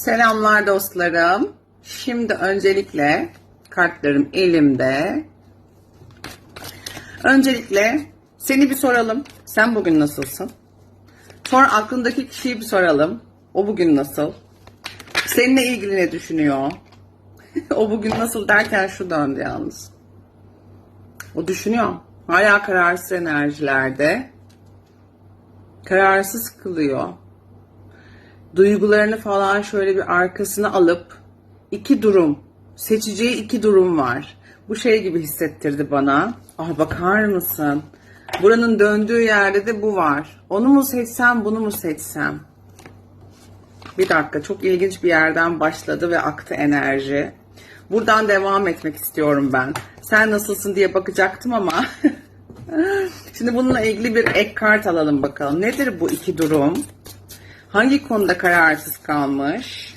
Selamlar dostlarım. Şimdi öncelikle kartlarım elimde. Öncelikle seni bir soralım. Sen bugün nasılsın? Sonra aklındaki kişiyi bir soralım. O bugün nasıl? Seninle ilgili ne düşünüyor? o bugün nasıl derken şu döndü yalnız. O düşünüyor. Hala kararsız enerjilerde. Kararsız kılıyor duygularını falan şöyle bir arkasına alıp iki durum, seçeceği iki durum var. Bu şey gibi hissettirdi bana. Ah bakar mısın? Buranın döndüğü yerde de bu var. Onu mu seçsem, bunu mu seçsem? Bir dakika, çok ilginç bir yerden başladı ve aktı enerji. Buradan devam etmek istiyorum ben. Sen nasılsın diye bakacaktım ama. Şimdi bununla ilgili bir ek kart alalım bakalım. Nedir bu iki durum? Hangi konuda kararsız kalmış?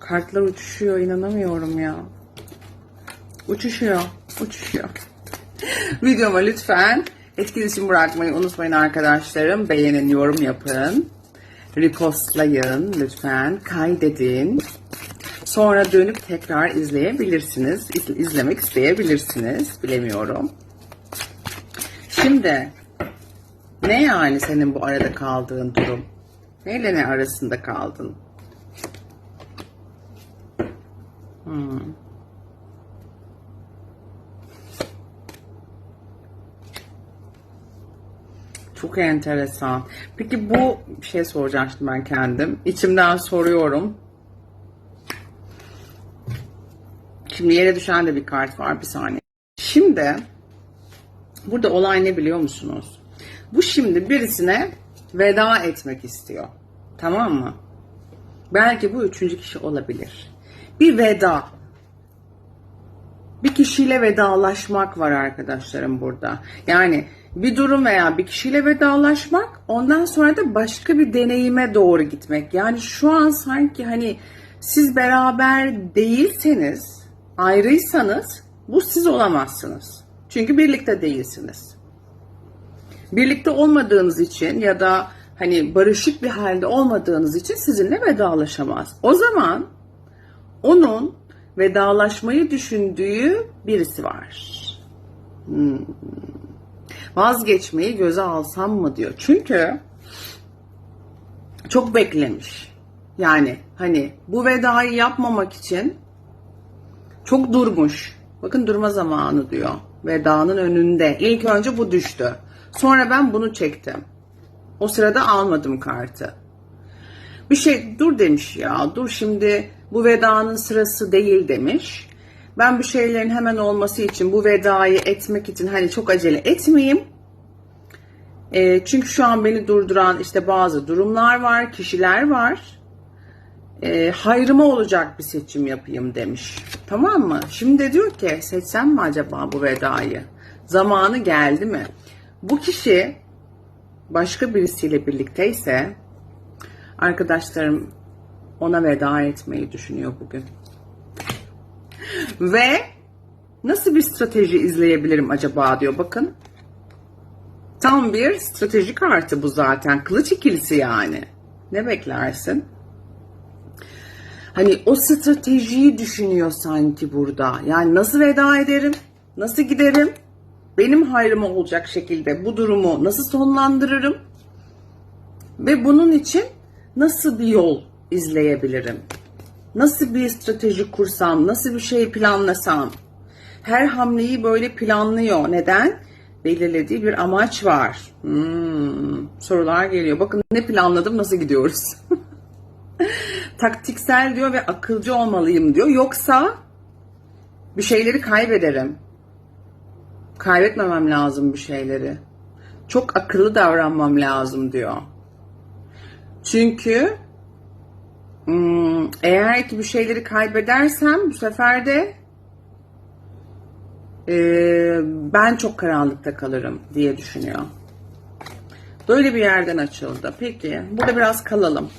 Kartlar uçuşuyor inanamıyorum ya. Uçuşuyor, uçuşuyor. Videoma lütfen etkileşim bırakmayı unutmayın arkadaşlarım. Beğenin, yorum yapın. Repostlayın lütfen, kaydedin. Sonra dönüp tekrar izleyebilirsiniz. İz- izlemek isteyebilirsiniz. Bilemiyorum. Şimdi ne yani senin bu arada kaldığın durum? Neyle ne arasında kaldın? Hmm. Çok enteresan. Peki bu bir şey soracağım şimdi ben kendim. İçimden soruyorum. Şimdi yere düşen de bir kart var bir saniye. Şimdi burada olay ne biliyor musunuz? Bu şimdi birisine veda etmek istiyor. Tamam mı? Belki bu üçüncü kişi olabilir. Bir veda. Bir kişiyle vedalaşmak var arkadaşlarım burada. Yani bir durum veya bir kişiyle vedalaşmak ondan sonra da başka bir deneyime doğru gitmek. Yani şu an sanki hani siz beraber değilseniz, ayrıysanız bu siz olamazsınız. Çünkü birlikte değilsiniz birlikte olmadığınız için ya da hani barışık bir halde olmadığınız için sizinle vedalaşamaz. O zaman onun vedalaşmayı düşündüğü birisi var. Hmm. Vazgeçmeyi göze alsam mı diyor. Çünkü çok beklemiş. Yani hani bu vedayı yapmamak için çok durmuş. Bakın durma zamanı diyor. Vedanın önünde. İlk önce bu düştü. Sonra ben bunu çektim. O sırada almadım kartı. Bir şey dur demiş ya dur şimdi bu vedanın sırası değil demiş. Ben bir şeylerin hemen olması için bu vedayı etmek için hani çok acele etmeyeyim. E, çünkü şu an beni durduran işte bazı durumlar var, kişiler var. E, hayrıma olacak bir seçim yapayım demiş. Tamam mı? Şimdi diyor ki seçsem mi acaba bu vedayı? Zamanı geldi mi? Bu kişi başka birisiyle birlikteyse arkadaşlarım ona veda etmeyi düşünüyor bugün. Ve nasıl bir strateji izleyebilirim acaba diyor bakın. Tam bir strateji kartı bu zaten. Kılıç ikilisi yani. Ne beklersin? Hani o stratejiyi düşünüyor sanki burada. Yani nasıl veda ederim? Nasıl giderim? Benim hayrıma olacak şekilde bu durumu nasıl sonlandırırım ve bunun için nasıl bir yol izleyebilirim? Nasıl bir strateji kursam, nasıl bir şey planlasam? Her hamleyi böyle planlıyor. Neden? Belirlediği bir amaç var. Hmm, sorular geliyor. Bakın ne planladım, nasıl gidiyoruz? Taktiksel diyor ve akılcı olmalıyım diyor. Yoksa bir şeyleri kaybederim kaybetmemem lazım bir şeyleri. Çok akıllı davranmam lazım diyor. Çünkü hmm, eğer ki bir şeyleri kaybedersem bu sefer de e, ben çok karanlıkta kalırım diye düşünüyor. Böyle bir yerden açıldı. Peki burada biraz kalalım.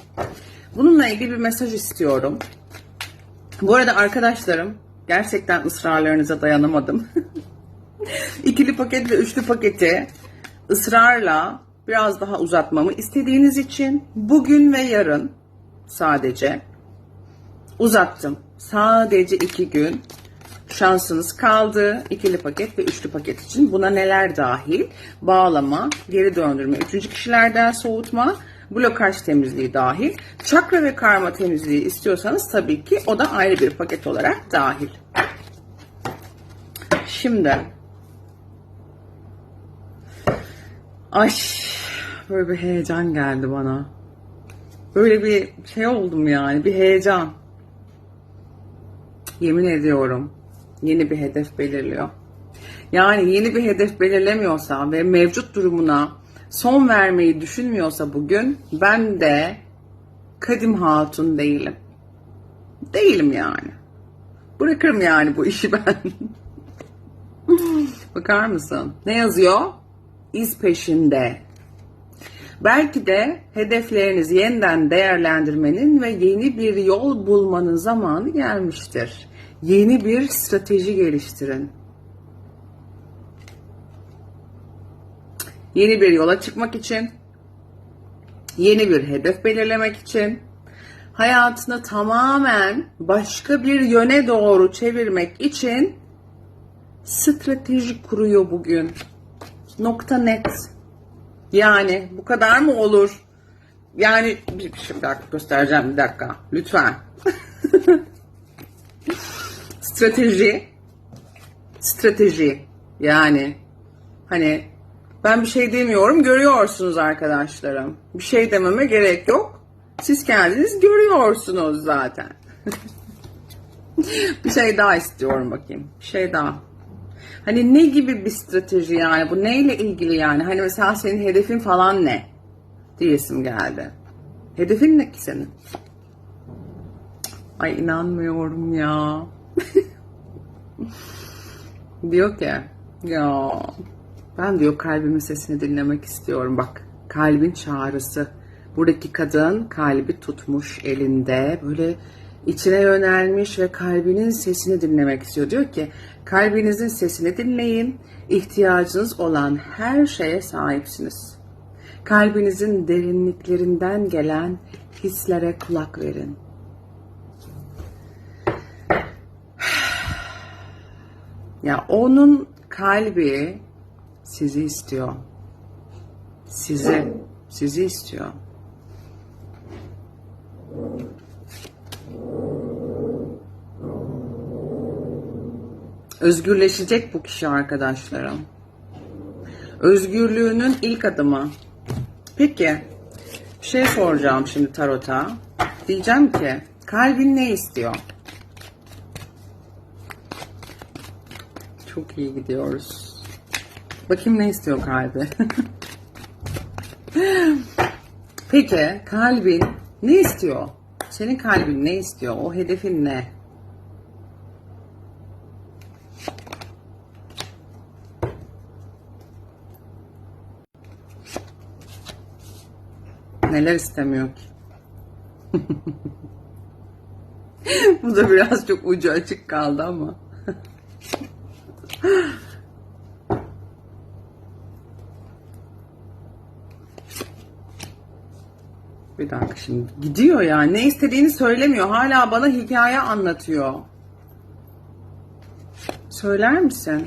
Bununla ilgili bir mesaj istiyorum. Bu arada arkadaşlarım gerçekten ısrarlarınıza dayanamadım. İkili paket ve üçlü paketi ısrarla biraz daha uzatmamı istediğiniz için bugün ve yarın sadece Uzattım. Sadece iki gün şansınız kaldı. İkili paket ve üçlü paket için. Buna neler dahil? Bağlama, geri döndürme, üçüncü kişilerden soğutma, blokaj temizliği dahil. Çakra ve karma temizliği istiyorsanız tabii ki o da ayrı bir paket olarak dahil. Şimdi Ay böyle bir heyecan geldi bana. Böyle bir şey oldum yani bir heyecan. Yemin ediyorum yeni bir hedef belirliyor. Yani yeni bir hedef belirlemiyorsa ve mevcut durumuna son vermeyi düşünmüyorsa bugün ben de kadim hatun değilim. Değilim yani. Bırakırım yani bu işi ben. Bakar mısın? Ne yazıyor? İz peşinde. Belki de hedeflerinizi yeniden değerlendirmenin ve yeni bir yol bulmanın zamanı gelmiştir. Yeni bir strateji geliştirin. Yeni bir yola çıkmak için, yeni bir hedef belirlemek için, hayatını tamamen başka bir yöne doğru çevirmek için strateji kuruyor bugün. Nokta net. Yani bu kadar mı olur? Yani bir, bir, bir dakika göstereceğim bir dakika. Lütfen. strateji. Strateji. Yani hani ben bir şey demiyorum görüyorsunuz arkadaşlarım. Bir şey dememe gerek yok. Siz kendiniz görüyorsunuz zaten. bir şey daha istiyorum bakayım. Bir şey daha. Hani ne gibi bir strateji yani? Bu neyle ilgili yani? Hani mesela senin hedefin falan ne? Diyesim geldi. Hedefin ne ki senin? Ay inanmıyorum ya. diyor ki ya ben diyor kalbimin sesini dinlemek istiyorum. Bak kalbin çağrısı. Buradaki kadın kalbi tutmuş elinde böyle içine yönelmiş ve kalbinin sesini dinlemek istiyor. Diyor ki kalbinizin sesini dinleyin. İhtiyacınız olan her şeye sahipsiniz. Kalbinizin derinliklerinden gelen hislere kulak verin. Ya onun kalbi sizi istiyor. Sizi, sizi istiyor. Özgürleşecek bu kişi arkadaşlarım. Özgürlüğünün ilk adımı. Peki, bir şey soracağım şimdi tarota. Diyeceğim ki, kalbin ne istiyor? Çok iyi gidiyoruz. Bakayım ne istiyor kalbi. Peki, kalbin ne istiyor? Senin kalbin ne istiyor? O hedefin ne? Neler istemiyor ki? Bu da biraz çok ucu açık kaldı ama. Bir dakika şimdi gidiyor ya. Ne istediğini söylemiyor. Hala bana hikaye anlatıyor. Söyler misin?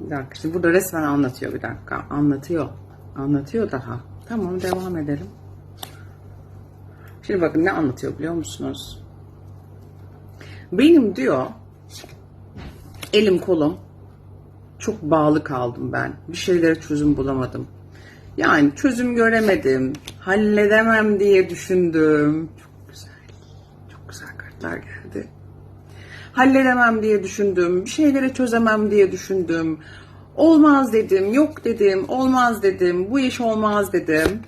Bir dakika şimdi burada resmen anlatıyor bir dakika. Anlatıyor. Anlatıyor daha. Tamam devam edelim. Şimdi bakın ne anlatıyor biliyor musunuz? Benim diyor elim kolum çok bağlı kaldım ben. Bir şeylere çözüm bulamadım. Yani çözüm göremedim. Halledemem diye düşündüm. Çok güzel. Çok güzel kartlar geldi. Halledemem diye düşündüm. Bir şeyleri çözemem diye düşündüm. Olmaz dedim, yok dedim, olmaz dedim, bu iş olmaz dedim.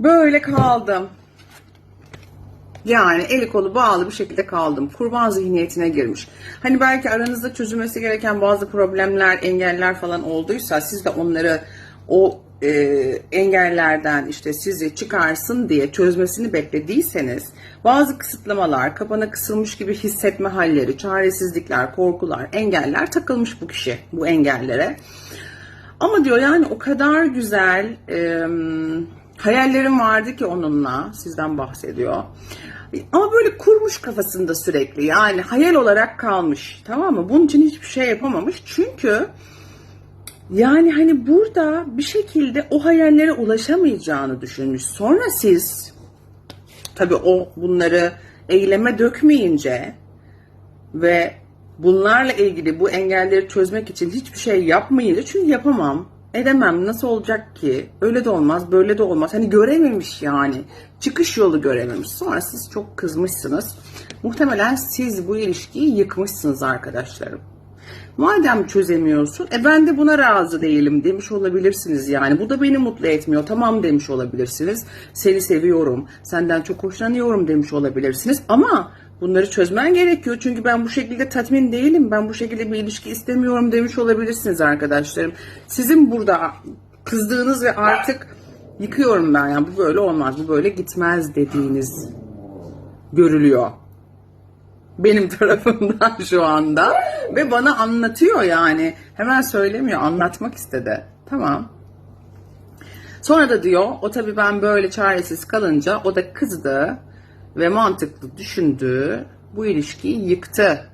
Böyle kaldım. Yani eli kolu bağlı bir şekilde kaldım. Kurban zihniyetine girmiş. Hani belki aranızda çözülmesi gereken bazı problemler, engeller falan olduysa siz de onları o e, engellerden işte sizi çıkarsın diye çözmesini beklediyseniz bazı kısıtlamalar, kapana kısılmış gibi hissetme halleri, çaresizlikler, korkular, engeller takılmış bu kişi bu engellere. Ama diyor yani o kadar güzel e, Hayallerim vardı ki onunla sizden bahsediyor. Ama böyle kurmuş kafasında sürekli yani hayal olarak kalmış tamam mı? Bunun için hiçbir şey yapamamış çünkü yani hani burada bir şekilde o hayallere ulaşamayacağını düşünmüş. Sonra siz tabii o bunları eyleme dökmeyince ve bunlarla ilgili bu engelleri çözmek için hiçbir şey yapmayınca çünkü yapamam, edemem, nasıl olacak ki? Öyle de olmaz, böyle de olmaz. Hani görememiş yani. Çıkış yolu görememiş. Sonra siz çok kızmışsınız. Muhtemelen siz bu ilişkiyi yıkmışsınız arkadaşlarım. Madem çözemiyorsun, e ben de buna razı değilim demiş olabilirsiniz yani. Bu da beni mutlu etmiyor. Tamam demiş olabilirsiniz. Seni seviyorum, senden çok hoşlanıyorum demiş olabilirsiniz. Ama bunları çözmen gerekiyor. Çünkü ben bu şekilde tatmin değilim. Ben bu şekilde bir ilişki istemiyorum demiş olabilirsiniz arkadaşlarım. Sizin burada kızdığınız ve artık yıkıyorum ben yani bu böyle olmaz, bu böyle gitmez dediğiniz görülüyor benim tarafımdan şu anda ve bana anlatıyor yani. Hemen söylemiyor, anlatmak istedi. Tamam. Sonra da diyor, o tabii ben böyle çaresiz kalınca o da kızdı ve mantıklı düşündü. Bu ilişkiyi yıktı.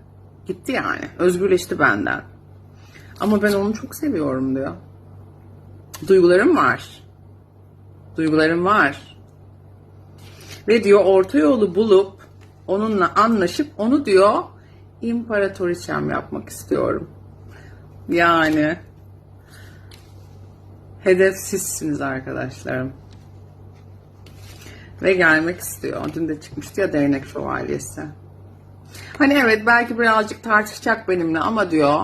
Gitti yani. Özgürleşti benden. Ama ben onu çok seviyorum diyor. Duygularım var. Duygularım var. Ve diyor orta yolu bulup onunla anlaşıp onu diyor imparatoriçem yapmak istiyorum. Yani hedef sizsiniz arkadaşlarım. Ve gelmek istiyor. Dün de çıkmıştı ya değnek şövalyesi. Hani evet belki birazcık tartışacak benimle ama diyor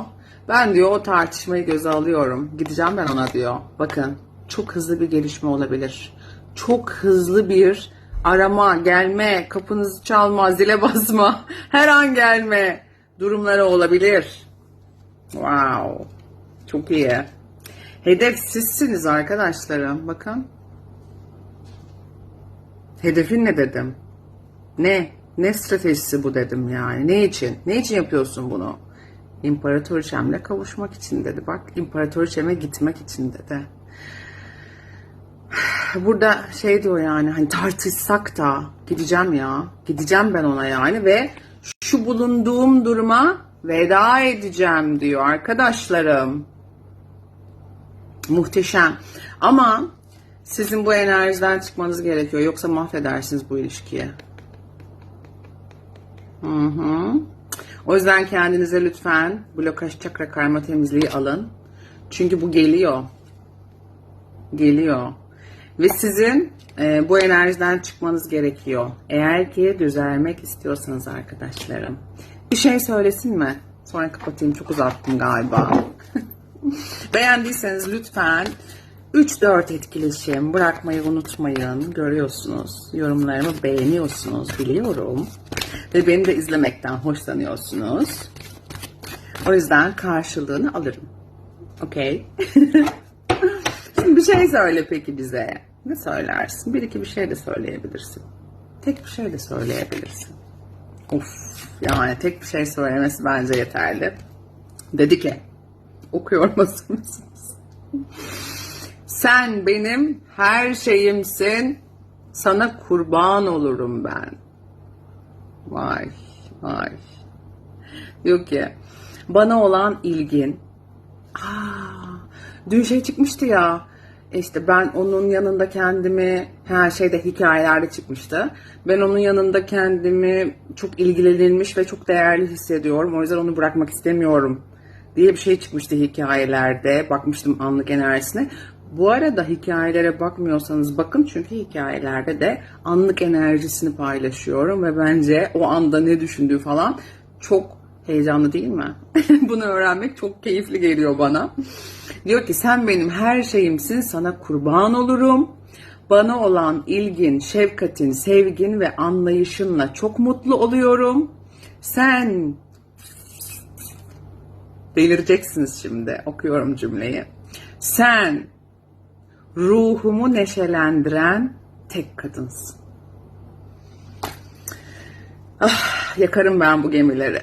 ben diyor o tartışmayı göze alıyorum. Gideceğim ben ona diyor. Bakın çok hızlı bir gelişme olabilir. Çok hızlı bir arama, gelme, kapınızı çalma, zile basma, her an gelme durumları olabilir. Wow. Çok iyi. Hedef sizsiniz arkadaşlarım. Bakın. Hedefin ne dedim? Ne? Ne stratejisi bu dedim yani. Ne için? Ne için yapıyorsun bunu? İmparatoriçemle kavuşmak için dedi. Bak imparatoriçeme gitmek için dedi burada şey diyor yani hani tartışsak da gideceğim ya. Gideceğim ben ona yani ve şu bulunduğum duruma veda edeceğim diyor arkadaşlarım. Muhteşem. Ama sizin bu enerjiden çıkmanız gerekiyor. Yoksa mahvedersiniz bu ilişkiyi. Hı hı. O yüzden kendinize lütfen blokaj çakra karma temizliği alın. Çünkü bu geliyor. Geliyor. Ve sizin e, bu enerjiden çıkmanız gerekiyor. Eğer ki düzelmek istiyorsanız arkadaşlarım. Bir şey söylesin mi? Sonra kapatayım çok uzattım galiba. Beğendiyseniz lütfen 3-4 etkileşim bırakmayı unutmayın. Görüyorsunuz. Yorumlarımı beğeniyorsunuz biliyorum. Ve beni de izlemekten hoşlanıyorsunuz. O yüzden karşılığını alırım. Okey. Bir şey söyle peki bize. Ne söylersin? Bir iki bir şey de söyleyebilirsin. Tek bir şey de söyleyebilirsin. Of yani tek bir şey söylemesi bence yeterli. Dedi ki okuyor musunuz? Sen benim her şeyimsin. Sana kurban olurum ben. Vay vay. Diyor ki bana olan ilgin. Aa, dün şey çıkmıştı ya işte ben onun yanında kendimi her şeyde hikayelerde çıkmıştı. Ben onun yanında kendimi çok ilgilenilmiş ve çok değerli hissediyorum. O yüzden onu bırakmak istemiyorum diye bir şey çıkmıştı hikayelerde. Bakmıştım anlık enerjisine. Bu arada hikayelere bakmıyorsanız bakın çünkü hikayelerde de anlık enerjisini paylaşıyorum ve bence o anda ne düşündüğü falan çok heyecanlı değil mi? Bunu öğrenmek çok keyifli geliyor bana. Diyor ki sen benim her şeyimsin sana kurban olurum. Bana olan ilgin, şefkatin, sevgin ve anlayışınla çok mutlu oluyorum. Sen delireceksiniz şimdi okuyorum cümleyi. Sen ruhumu neşelendiren tek kadınsın. Ah, yakarım ben bu gemileri.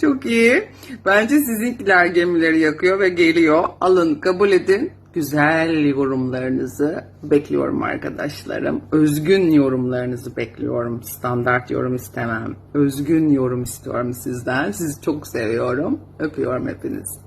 Çok iyi. Bence sizinkiler gemileri yakıyor ve geliyor. Alın, kabul edin. güzel yorumlarınızı bekliyorum arkadaşlarım. Özgün yorumlarınızı bekliyorum. Standart yorum istemem. Özgün yorum istiyorum sizden. Sizi çok seviyorum. Öpüyorum hepinizi.